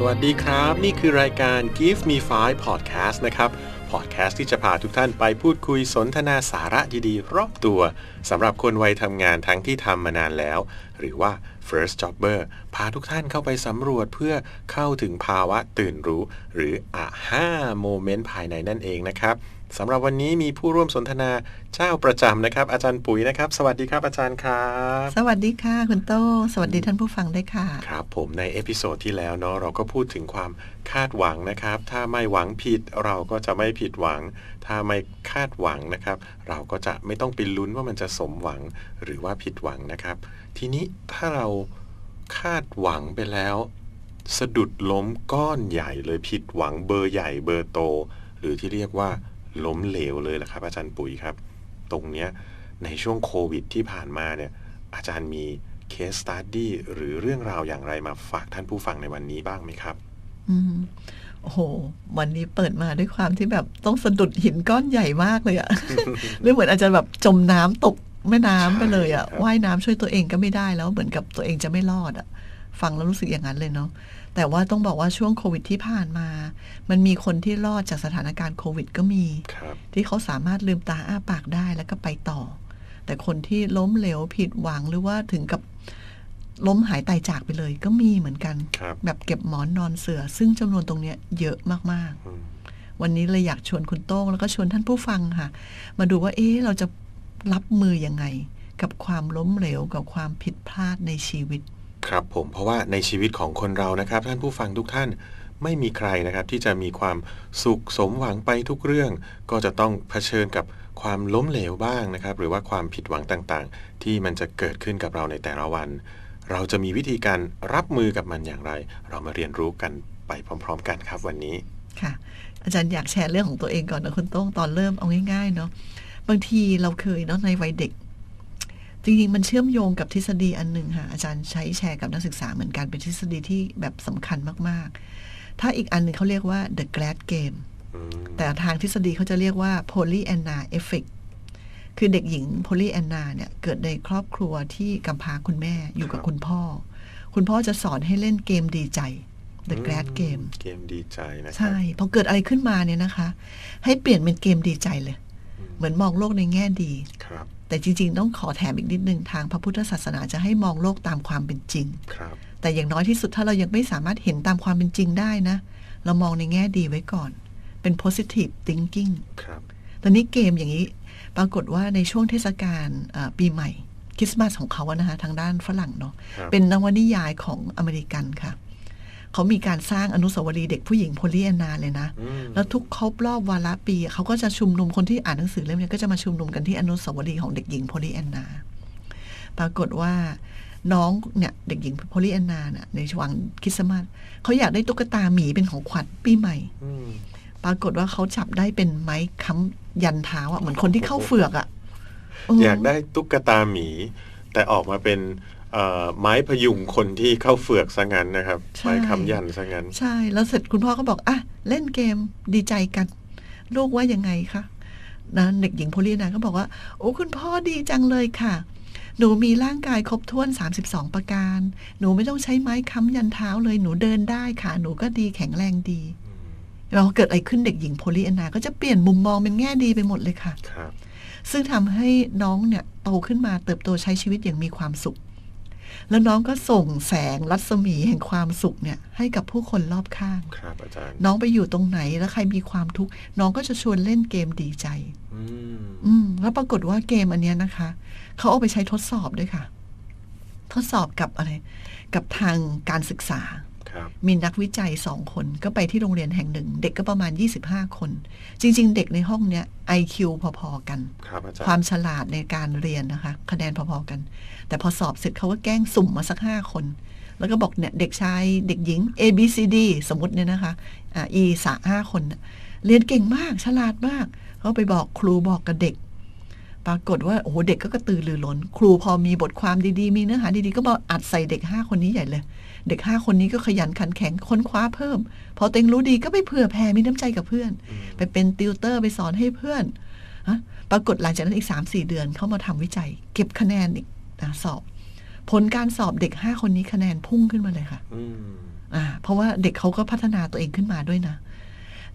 สวัสดีครับ นี่คือรายการ Give Me Five Podcast นะครับพอดแคสต์ที่จะพาทุกท่านไปพูดคุยสนทนาสาระดีๆ รอบตัวสำหรับคนวัยทำงานทั้งที่ทำมานานแล้ว หรือว่า first jobber พาทุกท่านเข้าไปสำรวจเพื่อเข้าถึงภาวะตื่นรู้ หรืออะห้าโมเมนต์ภายในนั่นเองนะครับ สำหรับวันนี้มีผู้ร่วมสนทนาเจ้าประจำนะครับ อาจารย์ปุ๋ยนะครับ สวัสดีครับอาจารย์ครับ สวัสดีค่ะ คุณโต้สวัสดีท่านผู้ฟังด้วยค่ะ ครับ ผมในเอพิโซดที่แล้วเนาะเราก็พูดถึงความคาดหวังนะครับ ถ้าไม่หวังผิดเราก็จะไม่ผิดหวัง ถ้าไม่คาดหวังนะครับ เราก็จะไม่ต้องไปลุ้นว่ามันจะสมหวังหรือว่าผิดหวังนะครับ ทีนี้ถ้าเราคาดหวังไปแล้ว สะดุดล้มก้อนใหญ่เลยผิดหวังเบอร์ใหญ่เบอร์โต หรือที่เรียกว่า ล้มเหลวเลยแหละครับ อาจารย์ปุ๋ยครับ ตรงเนี้ยในช่วงโควิดที่ผ่านมาเนี่ยอาจารย์มีเคสสตัดดี้หรือเรื่องราวอย่างไรมาฝากท่านผู้ฟังในวันนี้บ้างไหมครับอืมโอ้โห วันนี้เปิดมาด้วยความที่แบบต้องสะดุดหินก้อนใหญ่มากเลยอะ หรือเหมือนอาจจะแบบจมน้ำตกแม่น้ำไปเลยอะใช่ครับว่ายน้ำช่วยตัวเองก็ไม่ได้แล้วเหมือนกับตัวเองจะไม่รอดอะ ฟังแล้วรู้สึกอย่างนั้นเลยเนาะแต่ว่าต้องบอกว่าช่วงโควิดที่ผ่านมา มันมีคนที่รอดจากสถานการณ์โควิดก็มีครับที่เขาสามารถลืมตาอ้าปากได้แล้วก็ไปต่อ แต่คนที่ล้มเหลวผิดหวังหรือว่าถึงกับล้มหายตายจากไปเลย ก็มีเหมือนกันครับแบบเก็บหมอนนอนเสือ ซึ่งจำนวนตรงเนี้ยเยอะมากอืมๆวันนี้เลยอยากชวนคุณโต้งแล้วก็ชวนท่านผู้ฟังค่ะ มาดูว่าเอ๊ะเราจะรับมือยังไง กับความล้มเหลวกับความผิดพลาดในชีวิต ครับผมเพราะว่าในชีวิตของคนเรานะครับ ท่านผู้ฟังทุกท่านไม่มีใครนะครับที่จะมีความสุขสมหวังไปทุกเรื่อง ก็จะต้องเผชิญกับความล้มเหลวบ้างนะครับ หรือว่าความผิดหวังต่างๆ ที่มันจะเกิดขึ้นกับเราในแต่ละวัน เราจะมีวิธีการรับมือกับมันอย่างไร เรามาเรียนรู้กันไปพร้อม ๆ กันครับวันนี้ค่ะ อาจารย์อยากแชร์เรื่องของตัวเองก่อนนะคุณโต้งตอนเริ่มเอาง่ายๆเนาะบางทีเราเคยเนาะในวัยเด็ก จริงๆ มันเชื่อมโยงกับทฤษฎีอันหนึ่งค่ะ อาจารย์ใช้แชร์กับนักศึกษาเหมือนกันเป็นทฤษฎีที่แบบสำคัญมากๆ ถ้าอีกอันหนึ่งเขาเรียกว่า the glad game อืมแต่ทางทฤษฎีเขาจะเรียกว่า Pollyanna Effect คือเด็กหญิง Pollyanna เนี่ย เกิดในครอบครัวที่กำพร้าคุณแม่อยู่กับคุณพ่อ คุณพ่อจะสอนให้เล่นเกมดีใจ The Glad Game เกมดีใจนะครัใช่ พอเกิดอะไรขึ้นมาเนี่ยนะคะ ให้เปลี่ยนเป็นเกมดีใจเลย เหมือนมองโลกในแง่ดีครับ แต่จริง ๆ ต้องขอแถมอีกนิดนึงทางพระพุทธศาสนาจะให้มองโลกตามความเป็นจริงครับแต่อย่างน้อยที่สุดถ้าเรายังไม่สามารถเห็นตามความเป็นจริงได้นะ เรามองในแง่ดีไว้ก่อน เป็น positive thinking ครับตอนนี้เกมอย่างนี้ ปรากฏว่าในช่วงเทศกาลเอ่อปีใหม่คริสต์มาสของเขาอะนะคะทางด้านฝรั่งเนาะครับเป็นนวนิยายของอเมริกันค่ะ เขามีการสร้างอนุสาวรีย์เด็กผู้หญิงโพลีแอนนาเลยนะอืมแล้วทุกครบรอบวาระปี เขาก็จะชุมนุมคนที่อ่านหนังสือเล่มนี้ก็จะมาชุมนุมกันที่อนุสาวรีย์ของเด็กหญิงโพลีแอนนา ปรากฏว่าน้องเนี่ยเด็กหญิงโพลีแอนนาเนี่ยในช่วงคริสต์มาสเขาอยากได้ตุ๊กตาหมีเป็นของขวัญปีใหม่อืมปรากฏว่าเขาจับได้เป็นไม้ค้ำยันเท้าอะเหมือนคนที่เข้าเฟือกอะเอยากได้ตุ๊กตาหมี แต่ออกมาเป็นเอ่อ ไม้พยุงคนที่เข้าเฟือกซะงั้นนะครับใช่ไม้ค้ำยันซะงั้น ใช่แล้วเสร็จคุณพ่อก็บอกอะเล่นเกมดีใจกัน ลูกว่ายังไงคะนะเด็กหญิงโพลีนาก็บอกว่า โอ้คุณพ่อดีจังเลยค่ะ หนูมีร่างกายครบถ้วน 32 ประการ หนูไม่ต้องใช้ไม้ค้ำยันเท้าเลยหนูเดินได้ค่ะ หนูก็ดีแข็งแรงดีเราเกิดอะไรขึ้นเด็กหญิงโพลีแอนนาก็จะเปลี่ยนมุมมองเป็นแง่ดีไปหมดเลยค่ะครับซึ่งทำให้น้องเนี่ยโตขึ้นมาเติบโตใช้ชีวิตอย่างมีความสุข แล้วน้องก็ส่งแสงรัศมีแห่งความสุขเนี่ยให้กับผู้คนรอบข้าง ครับอาจารย์ น้องไปอยู่ตรงไหนแล้วใครมีความทุกข์น้องก็จะชวนเล่นเกมดีใจ อืมอืมแล้วปรากฏว่าเกมอันเนี้ยนะคะ เขาเอาไปใช้ทดสอบด้วยค่ะ ทดสอบกับอะไร กับทางการศึกษาครับ มีนักวิจัยสองคนก็ไปที่โรงเรียนแห่งหนึ่ง เด็กก็ประมาณ 25 คน จริง ๆ เด็กในห้องเนี้ย IQ พอๆกันครับอาจารความย์ฉลาดในการเรียนนะคะ คะแนนพอๆกัน แต่พอสอบเสร็จเขาก็แกล้งสุ่มมาสักห้าคน แล้วก็บอกเนี่ยเด็กชายเด็กหญิง A B C D สมมติเนี่ยนะคะอ่า E สะห้าคนน่ะเรียนเก่งมากฉลาดมากเขาไปบอกครูบอกกับเด็กปรากฏว่าโอ้โหเด็กก็กระตือรือร้น ครูพอมีบทความดีๆ มีเนื้อหาดีๆ ก็บอกอัดใส่เด็กห้าคนนี้ใหญ่เลย เด็กห้าคนนี้ก็ขยันขันแข็งค้นคว้าเพิ่ม พอเต็งรู้ดีก็ไปเผื่อแผ่มีน้ำใจกับเพื่อน ไปเป็นติวเตอร์ไปสอนให้เพื่อนฮะปรากฏหลังจากนั้นอีกสามสี่เดือนเขามาทำวิจัย เก็บคะแนนอีกนะสอบ ผลการสอบเด็กห้าคนนี้คะแนนพุ่งขึ้นมาเลยค่ะอืมอ่า เพราะว่าเด็กเขาก็พัฒนาตัวเองขึ้นมาด้วยนะ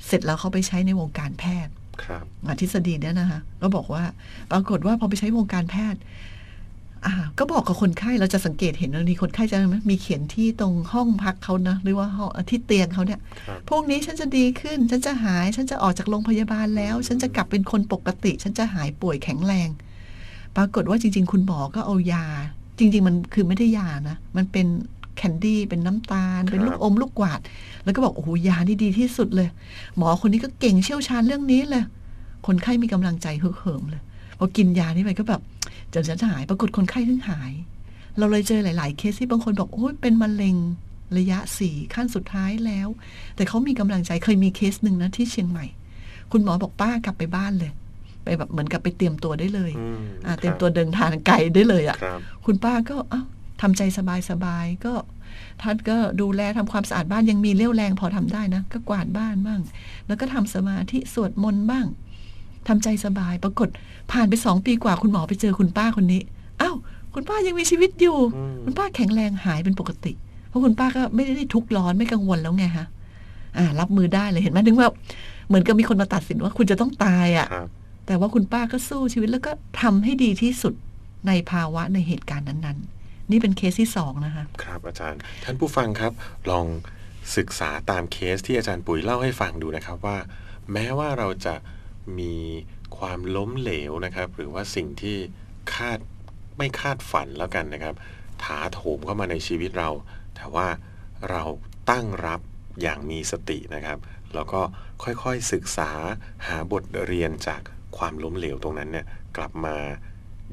เสร็จแล้วเขาไปใช้ในวงการแพทย์ครับอะทฤษฎีเนี่ยนะคะก็บอกว่า ปรากฏว่าพอไปใช้วงการแพทย์อ่า ก็บอกกับคนไข้เราจะสังเกตเห็นบางทีคนไข้จะมีเขียนที่ตรงห้องพักเขานะหรือว่าห้องที่เตียงเขาเนี่ยครับพวกนี้ฉันจะดีขึ้น ฉันจะหาย ฉันจะออกจากโรงพยาบาลแล้ว ฉันจะกลับเป็นคนปกติ ฉันจะหายป่วยแข็งแรง ปรากฏว่าจริง ๆ คุณหมอก็เอายา จริง ๆ มันคือไม่ได้ยานะ มันเป็นแคนดี้เป็นน้ำตาล เป็นลูกอมลูกกวาด แล้วก็บอกโอ้โหยานี่ดีที่สุดเลย หมอคนนี้ก็เก่งเชี่ยวชาญเรื่องนี้เลยคนไข้มีกำลังใจฮึกเหิมเลยพ อกินยานี้ไปก็แบบจะจะหายปรากฏคนไข้ถึงหาย เราเลยเจอหลาย ๆ เคสที่บางคนบอกโอ้ยเป็นมะเร็งระยะสี่ขั้นสุดท้ายแล้ว แต่เขามีกำลังใจเคยมีเคสหนึ่งนะที่เชียงใหม่ คุณหมอบอกป้ากลับไปบ้านเลย ไปแบบเหมือนกับไปเตรียมตัวได้เลยอืมอ่าเตรียมครับตัวเดินทางไกลได้เลยอะครับคุณป้าก็เอ้าทำใจสบายๆก็ท่านก็ดูแลทำความสะอาดบ้านยังมีเรี่ยวแรงพอทำได้นะ ก็กวาดบ้านบ้าง แล้วก็ทำสมาธิสวดมนต์บ้าง ทำใจสบาย ปรากฏผ่านไปสองปีกว่าคุณหมอไปเจอคุณป้าคนนี้อ้าวคุณป้ายังมีชีวิตอยู่อืมคุณป้าแข็งแรงหายเป็นปกติ เพราะคุณป้าก็ไม่ได้ทุกข์ร้อนไม่กังวลแล้วไงฮะอ่า รับมือได้เลยเห็นไหมถึงว่าเหมือนกับมีคนมาตัดสินว่าคุณจะต้องตายอะครับแต่ว่าคุณป้าก็สู้ชีวิตแล้วก็ทำให้ดีที่สุดในภาวะในเหตุการณ์นั้น ๆ นี่เป็นเคสที่สองนะคะ ครับ อาจารย์ ท่านผู้ฟังครับ ลองศึกษาตามเคสที่อาจารย์ปุ๋ยเล่าให้ฟังดูนะครับว่า แม้ว่าเราจะ มีความล้มเหลวนะครับ หรือว่าสิ่งที่คาดไม่คาดฝันแล้วกันนะครับ ถาโถมเข้ามาในชีวิตเรา แต่ว่าเราตั้งรับอย่างมีสตินะครับ แล้วก็ค่อยๆศึกษาหาบทเรียนจากความล้มเหลวตรงนั้นเนี่ยกลับมา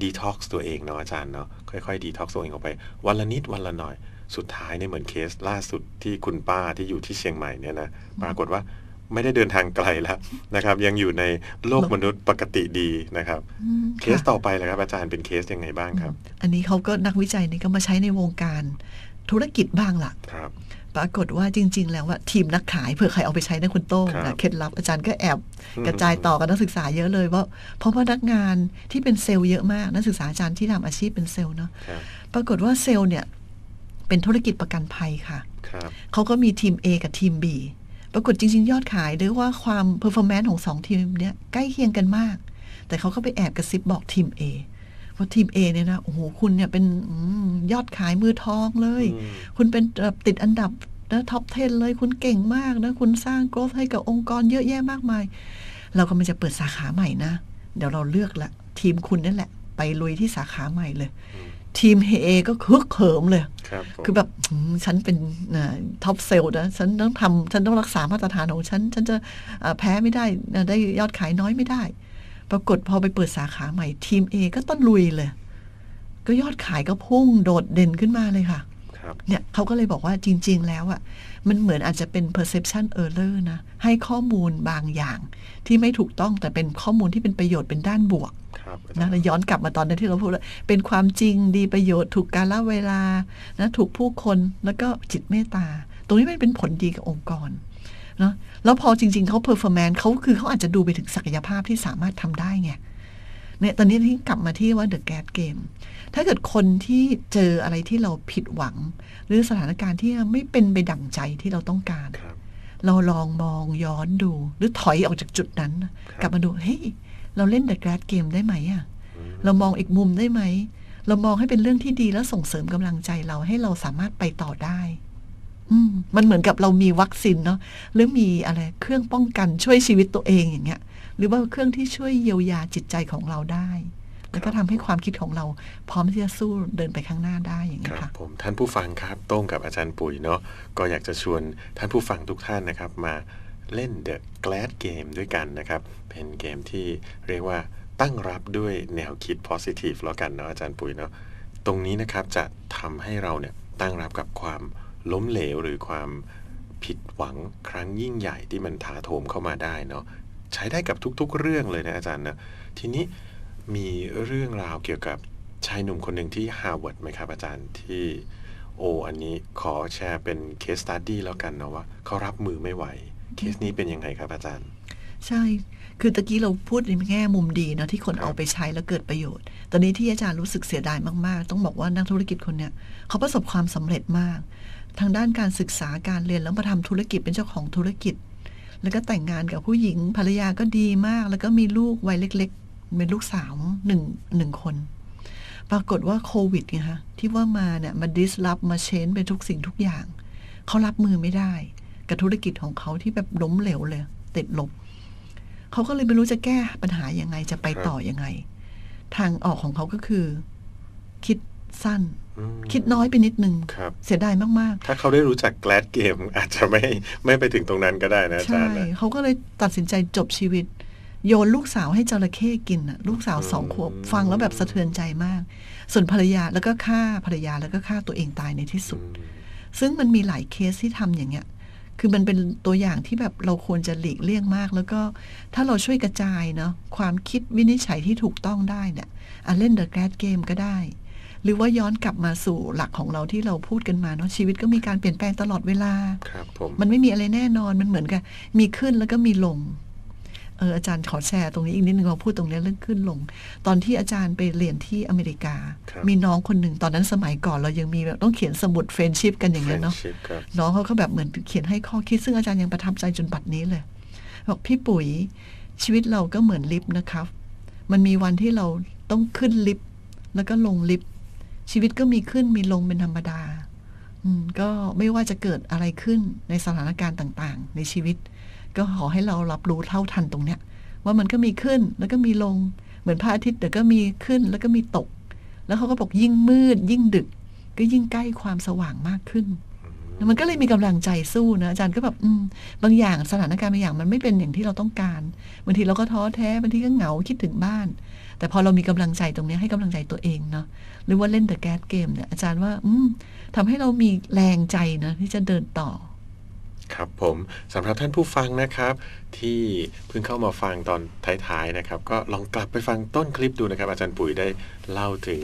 ดีท็อกซ์ตัวเองเนาะอาจารย์เนาะค่อยๆดีท็อกซ์ตัวเองออกไป วันละนิดวันละหน่อย สุดท้ายเนี่ยเหมือนเคสล่าสุดที่คุณป้าที่อยู่ที่เชียงใหม่เนี่ยนะปรากฏว่า ไม่ได้เดินทางไกลแล้วนะครับ ยังอยู่ในโลกมนุษย์ปกติดีนะครับ เคสต่อไปเลยครับ อาจารย์เป็นเคสยังไงบ้างครับ อันนี้เขาก็นักวิจัยนี่ก็มาใช้ในวงการธุรกิจบ้างล่ะครับปรากฏว่าจริง ๆ แล้วว่าทีมนักขายเผื่อใครเอาไปใช้นะคุณโต้งครับนะเคล็ดลับอาจารย์ก็แอบอืมกระจายต่อกับนักศึกษาเยอะเลยว่าเพราะพนักงานที่เป็นเซลล์เยอะมากนักศึกษาอาจารย์ที่ทำอาชีพเป็นเซลล์เนาะครับปรากฏว่าเซลล์เนี่ยเป็นธุรกิจประกันภัยค่ะครับเขาก็มีทีม A กับทีม B ปรากฏจริง ๆ ยอดขายหรือว่าความเพอร์ฟอร์แมนซ์ของสองทีมเนี้ยใกล้เคียงกันมาก แต่เขาก็ไปแอบกระซิบบอกทีม A ว่าทีม A เนี่ยนะ โอ้โห คุณเนี่ยเป็นอมยอดขายมือทองเลยอืมคุณเป็นแบบติดอันดับนะท็อป 10 เลย คุณเก่งมากนะ คุณสร้างโกรธให้กับองค์กรเยอะแยะมากมาย เราก็มันจะเปิดสาขาใหม่นะ เดี๋ยวเราเลือกละ ทีมคุณนั่นแหละ ไปลุยที่สาขาใหม่เลยอืม ทีมเอก็คึกเขิมเลยครับผมคือแบบหืมฉันเป็นท็อปเซลล์นะ ฉันต้องทำฉันต้องรักษามาตรฐานของฉัน ฉันจะเอ่อแพ้ไม่ได้นะได้ยอดขายน้อยไม่ได้ ปรากฏพอไปเปิดสาขาใหม่ ทีม A ก็ต้องลุยเลย ก็ยอดขายก็พุ่งโดดเด่นขึ้นมาเลยค่ะครับ เนี่ยเขาก็เลยบอกว่าจริง ๆ แล้วอะ่ะมันเหมือนอาจจะเป็น perception error นะ ให้ข้อมูลบางอย่าง ที่ไม่ถูกต้องแต่เป็นข้อมูลที่เป็นประโยชน์เป็นด้านบวกครับอานะจารย์แล้วย้อนกลับมาตอนนั้นที่เราพูดว่าเป็นความจริงดีประโยชน์ถูกกาลเวลานะถูกผู้คนแล้วก็จิตเมตตา ตรงนี้มันเป็นผลดีกับองค์กรเนาะแล้วพอจริง ๆเขาเพอร์ฟอร์แมนซ์เขาคือเขาอาจจะดูไปถึงศักยภาพที่สามารถทำได้ไง เนี่ยตอนนี้ที่กลับมาที่ว่า The Gas Game ถ้าเกิดคนที่เจออะไรที่เราผิดหวัง หรือสถานการณ์ที่ไม่เป็นไปดั่งใจที่เราต้องการครับเราลองมองย้อนดู หรือถอยออกจากจุดนั้นน่ะครับกลับมาดูเฮ้ยเราเล่น The Grad Game ได้ไหมอะอืมเรามองอีกมุมได้ไหม เรามองให้เป็นเรื่องที่ดีแล้วส่งเสริมกำลังใจเราให้เราสามารถไปต่อได้อื มมันเหมือนกับเรามีวัคซีนเนาะหรือมีอะไรเครื่องป้องกันช่วยชีวิตตัวเองอย่างเงี้ย หรือว่าเครื่องที่ช่วยเยียวยาจิตใจของเราได้ แล้วก็ทำให้ความคิดของเราพร้อมที่จะสู้เดินไปข้างหน้าได้อย่างคเงี้ยรับค่ะผมท่านผู้ฟังครับโต้งกับอาจารย์ปุ๋ยเนาะก็อยากจะชวนท่านผู้ฟังทุกท่านนะครับมาเล่น The Glad Game ด้วยกันนะครับ เป็นเกมที่เรียกว่าตั้งรับด้วยแนวคิด positive แล้วกันเนาะอาจารย์ปุ๋ยเนาะตรงนี้นะครับจะทำให้เราเนี่ยตั้งรับกับความ ล้มเหลวหรือความผิดหวังครั้งยิ่งใหญ่ที่มันถาโถมเข้ามาได้เนาะใช้ได้กับทุกๆ เรื่องเลยนะอาจารย์นะทีนี้มีเรื่องราวเกี่ยวกับชายหนุ่มคนหนึ่งที่ฮาร์วาร์ดไหมครับอาจารย์ที่โอ้อันนี้ขอแชร์เป็นเคสตัดดี้แล้วกันเนาะว่าเขารับมือไม่ไหว เคสนี้เป็นยังไงครับอาจารย์ ใช่ คือตะกี้เราพูดในแง่มุมดีเนาะที่คนครับเอาไปใช้แล้วเกิดประโยชน์ ตอนนี้ที่อาจารย์รู้สึกเสียดายมาก ๆ ต้องบอกว่านักธุรกิจคนเนี้ยเขาประสบความสำเร็จมาก ทางด้านการศึกษาการเรียนแล้วมาทำธุรกิจเป็นเจ้าของธุรกิจ แล้วก็แต่งงานกับผู้หญิงภรรยาก็ดีมาก แล้วก็มีลูกวัยเล็ก ๆ เป็นลูกสาวหนึ่งหนึ่งคน ปรากฏว่าโควิดไงคะที่ว่ามาเนี่ยมาดิสลอฟมาเชนไปทุกสิ่งทุกอย่างเขารับมือไม่ได้ กับธุรกิจของเขาที่แบบล้มเหลวเลย ติดลบเขาก็เลยไม่รู้จะแก้ปัญหายังไงจะไปต่อยังไง ทางออกของเขาก็คือ คิด สั้นอืมคิดน้อยไปนิดนึงครับเสียดายมากถ้าเขาได้รู้จักแกลดเกม อาจจะไม่ไม่ไปถึงตรงนั้นก็ได้นะๆอาใช่จารย์นะเขาก็เลยตัดสินใจจบชีวิต โยนลูกสาวให้จระเข้กินน่ะลูกสาวสองขวบอืมฟังแล้วแบบสะเทือนใจมาก ส่วนภรรยาแล้วก็ฆ่าภรรยาแล้วก็ฆ่าตัวเองตายในที่สุดอืมซึ่งมันมีหลายเคสที่ทำอย่างเงี้ยคือมันเป็นตัวอย่างที่แบบเราควรจะหลีกเลี่ยงมาก แล้วก็ถ้าเราช่วยกระจายเนาะความคิดวินิจฉัยที่ถูกต้องได้เนี่ยอะเล่น The Glad Game ก็ได้ หรือว่าย้อนกลับมาสู่หลักของเราที่เราพูดกันมาเนาะชีวิตก็มีการเปลี่ยนแปลงตลอดเวลาครับผมมันไม่มีอะไรแน่นอนมันเหมือนกับมีขึ้นแล้วก็มีลงเอออาจารย์ขอแชร์ตรงนี้อีกนิดนึงเราพูดตรงนี้เรื่องขึ้นลง ตอนที่อาจารย์ไปเรียนที่อเมริกาครับมีน้องคนหนึ่งตอนนั้นสมัยก่อนเรายังมีแบบต้องเขียนสมุดเฟรนชิพกันอย่างเงี้ยเนาะ Friendship ครับน้องเขาก็แบบเหมือนเขียนให้ข้อคิดซึ่งอาจารย์ยังประทับใจจนบัดนี้เลยบอกพี่ปุ๋ยชีวิตเราก็เหมือนลิฟต์นะครับ มันมีวันที่เราต้องขึ้นลิฟต์แล้วก็ลงลิฟต์ ชีวิตก็มีขึ้นมีลงเป็นธรรมดาอืก็ไม่ว่าจะเกิดอะไรขึ้นในสถานการณ์ต่างๆ ในชีวิต ก็ขอให้เรารับรู้เท่าทันตรงเนี้ย ว่ามันก็มีขึ้นแล้วก็มีลง เหมือนพระอาทิตย์เดี๋ยวก็มีขึ้นแล้วก็มีตก แล้วเขาก็บอกยิ่งมืด ยิ่งดึก ก็ยิ่งใกล้ความสว่างมากขึ้นมันก็เลยมีกำลังใจสู้นะอาจารย์ก็แบบอืมบางอย่างสถานการณ์บางอย่างมันไม่เป็นอย่างที่เราต้องการบางทีเราก็ท้อแท้บางทีก็เหงาคิดถึงบ้าน แต่พอเรามีกำลังใจตรงนี้ให้กำลังใจตัวเองเนาะหรือว่าเล่น The Gas Game เนี่ยอาจารย์ว่า อืมทำให้เรามีแรงใจนะที่จะเดินต่อครับผมสำหรับท่านผู้ฟังนะครับ ที่เพิ่งเข้ามาฟังตอนท้ายๆนะครับ ก็ลองกลับไปฟังต้นคลิปดูนะครับ อาจารย์ปุ๋ยได้เล่าถึง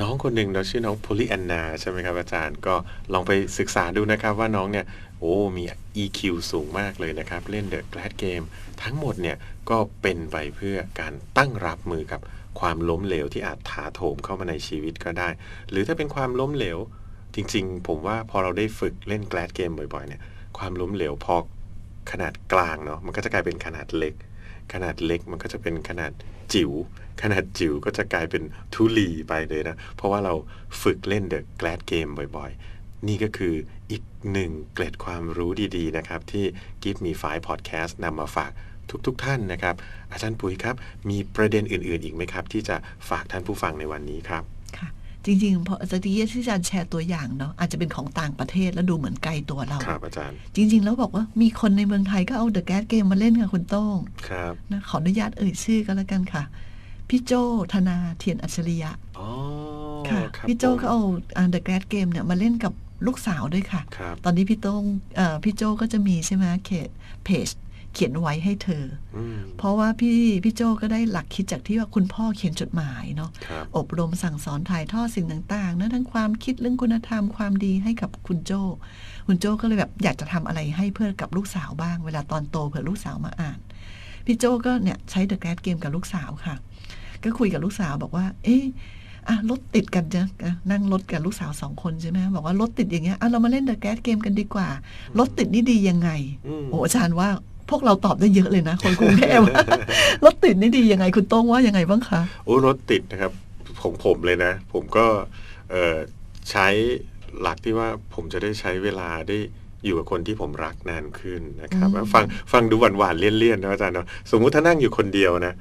น้องคนหนึ่งเราชื่อน้องโพลีแอนนาใช่ไหมครับอาจารย์ก็ลองไปศึกษาดูนะครับว่าน้องเนี่ย โอ้มี EQ สูงมากเลยนะครับ เล่น The Glad Game ทั้งหมดเนี่ยก็เป็นไปเพื่อการตั้งรับมือกับความล้มเหลวที่อาจถาโถมเข้ามาในชีวิตก็ได้ หรือถ้าเป็นความล้มเหลว จริงๆ ผมว่าพอเราได้ฝึกเล่นแกลดเกมบ่อยๆเนี่ยความล้มเหลวพอขนาดกลางเนาะมันก็จะกลายเป็นขนาดเล็ก ขนาดเล็กมันก็จะเป็นขนาดจิ๋วขนาดจิ๋วก็จะกลายเป็นทุลีไปเลยนะ เพราะว่าเราฝึกเล่นเดอะแกลดเกมบ่อยๆ นี่ก็คืออีกหนึ่งเกล็ดความรู้ดีๆนะครับ ที่ Give Me Five Podcast นำมาฝากทุกๆทท่านนะครับ อาจารย์ปุ๋ยครับ มีประเด็นอื่นๆ อีกไหมครับ ที่จะฝากท่านผู้ฟังในวันนี้ครับค่ะจริงๆพออาจารย์ที่อาจารย์แชร์ตัวอย่างเนาะอาจจะเป็นของต่างประเทศแล้วดูเหมือนไกลตัวเราครับอาจารย์ จริง ๆ แล้วบอกว่ามีคนในเมืองไทยก็เอา The Gas Game มาเล่นค่ะคุณโต้งครับนะขออนุญาตเอ่ยชื่อก็แล้วกันค่ะพี่โจธนาเทียนอัจฉริยะอ๋อค่ะครับพี่โจผมเขาเอาอ่า The Gas Game เนี่ยมาเล่นกับ ลูกสาวด้วยค่ะครับตอนนี้พี่โต้งเอ่อพี่โจก็จะมีใช่ไหมเขตเพจเขียนไว้ให้เธออืมเพราะว่าพี่พี่โจก็ได้หลักคิดจากที่ว่าคุณพ่อเขียนจดหมายเนาะครับอบรมสั่งสอนถ่ายทอดสิ่งต่างๆนะทั้งความคิดเรื่องคุณธรรมความดีให้กับคุณโจ คุณโจก็เลยแบบอยากจะทำอะไรให้เพื่อกับลูกสาวบ้าง เวลาตอนโตเผื่อลูกสาวมาอ่าน พี่โจก็เนี่ยใช้เดอะแก s เกมกับลูกสาวค่ะ ก็คุยกับลูกสาวบอกว่า เอ๊ะ อะรถติดกันจะนั่งรถกับลูกสาวสองคนใช่ไหมบอกว่ารถติดอย่างเงี้ยอะเรามาเล่นเดอะแก s เกมกันดีกว่ารถติดนี่ดียังไงอืมโอ้อาจารย์ว่าพวกเราตอบได้เยอะเลยนะ คนกรุงเทพรถติดนี่ดียังไงคุณโต้งว่ายังไงบ้างคะโอ้รถติดนะครับของผมเลยนะ ผมก็เอ่อใช้หลักที่ว่าผมจะได้ใช้เวลาได้ อยู่กับคนที่ผมรักนานขึ้นนะครับอืมฟังฟังดูหวานหวานๆเลี่ยนๆนะอาจารย์เนาะสมมุติถ้านั่งอยู่คนเดียวนะ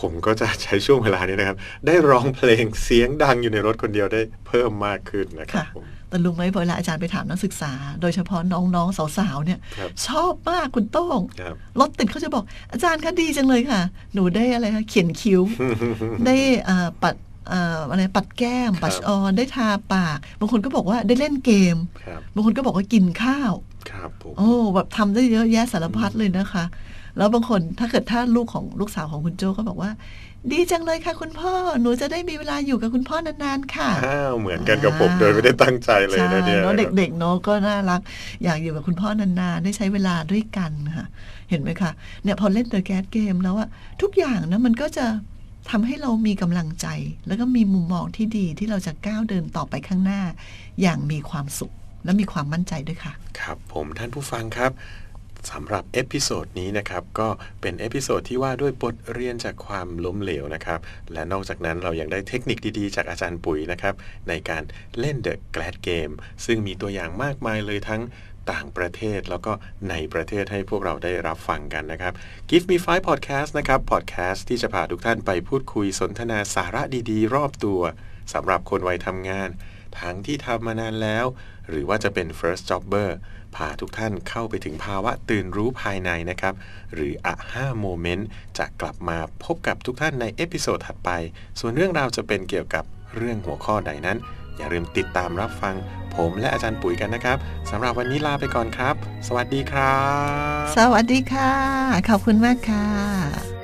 ผมก็จะใช้ช่วงเวลานี้นะครับ ได้ร้องเพลงเสียงดังอยู่ในรถคนเดียวได้เพิ่มมากขึ้นนะครับค่ะผมแต่รู้ไหมพอเวลาอาจารย์ไปถามนักศึกษา โดยเฉพาะน้องๆสาวๆเนี่ยครับชอบมากคุณโต้งครับรถติดเขาจะบอกอาจารย์คะดีจังเลยค่ะ หนูได้อะไรคะเขียนคิ้ว ได้อ่าปัด อ่าอะไรปัดแก้ม ปัดออนได้ทาปาก บางคนก็บอกว่าได้เล่นเกมครับบางคนก็บอกว่ากินข้าวครับผมโอ้แบบทำได้เยอะแยะสารพัดเลยนะคะ แล้วบางคนถ้าเกิดถ้าลูกของลูกสาวของคุณโจก็บอกว่า ดีจังเลยค่ะคุณพ่อ หนูจะได้มีเวลาอยู่กับคุณพ่อนานๆค่ะอ้าวเหมือนกันกับผมโดยไม่ได้ตั้งใจเลยใช่นะเนี่ยเนาะเด็กๆเนาะก็น่ารัก อยากอยู่กับคุณพ่อนานๆได้ใช้เวลาด้วยกันค่ะ เห็นไหมคะเนี่ยพอเล่นเดอะแก s เกมแล้วอะทุกอย่างนะมันก็จะ ทำให้เรามีกำลังใจ แล้วก็มีมุมมองที่ดีที่เราจะก้าวเดินต่อไปข้างหน้า อย่างมีความสุข และมีความมั่นใจด้วยค่ะ ครับผมท่านผู้ฟังครับสำหรับเอพิโซดนี้นะครับก็เป็นเอพิโซดที่ว่าด้วยบทเรียนจากความล้มเหลวนะครับและนอกจากนั้นเรายังได้เทคนิคดีๆ จากอาจารย์ปุ๋ยนะครับในการเล่น The Glad Game ซึ่งมีตัวอย่างมากมายเลยทั้ง ต่างประเทศแล้วก็ในประเทศให้พวกเราได้รับฟังกันนะครับ Give Me Five Podcast นะครับ podcast ที่จะพาทุกท่านไปพูดคุยสนทนาสาระดีๆ รอบตัวสำหรับคนวัยทำงาน ทั้งที่ทำมานานแล้ว หรือว่าจะเป็น first jobber พาทุกท่านเข้าไปถึงภาวะตื่นรู้ภายในนะครับ หรืออะห้าโมเมนต์จะกลับมาพบกับทุกท่านในเอพิโซดถัดไป ส่วนเรื่องราวจะเป็นเกี่ยวกับเรื่องหัวข้อใดนั้น อย่าลืมติดตามรับฟัง ผมและอาจารย์ปุ๋ยกันนะครับสำหรับวันนี้ลาไปก่อนครับ สวัสดีครับ สวัสดีค่ะ ขอบคุณมากค่ะ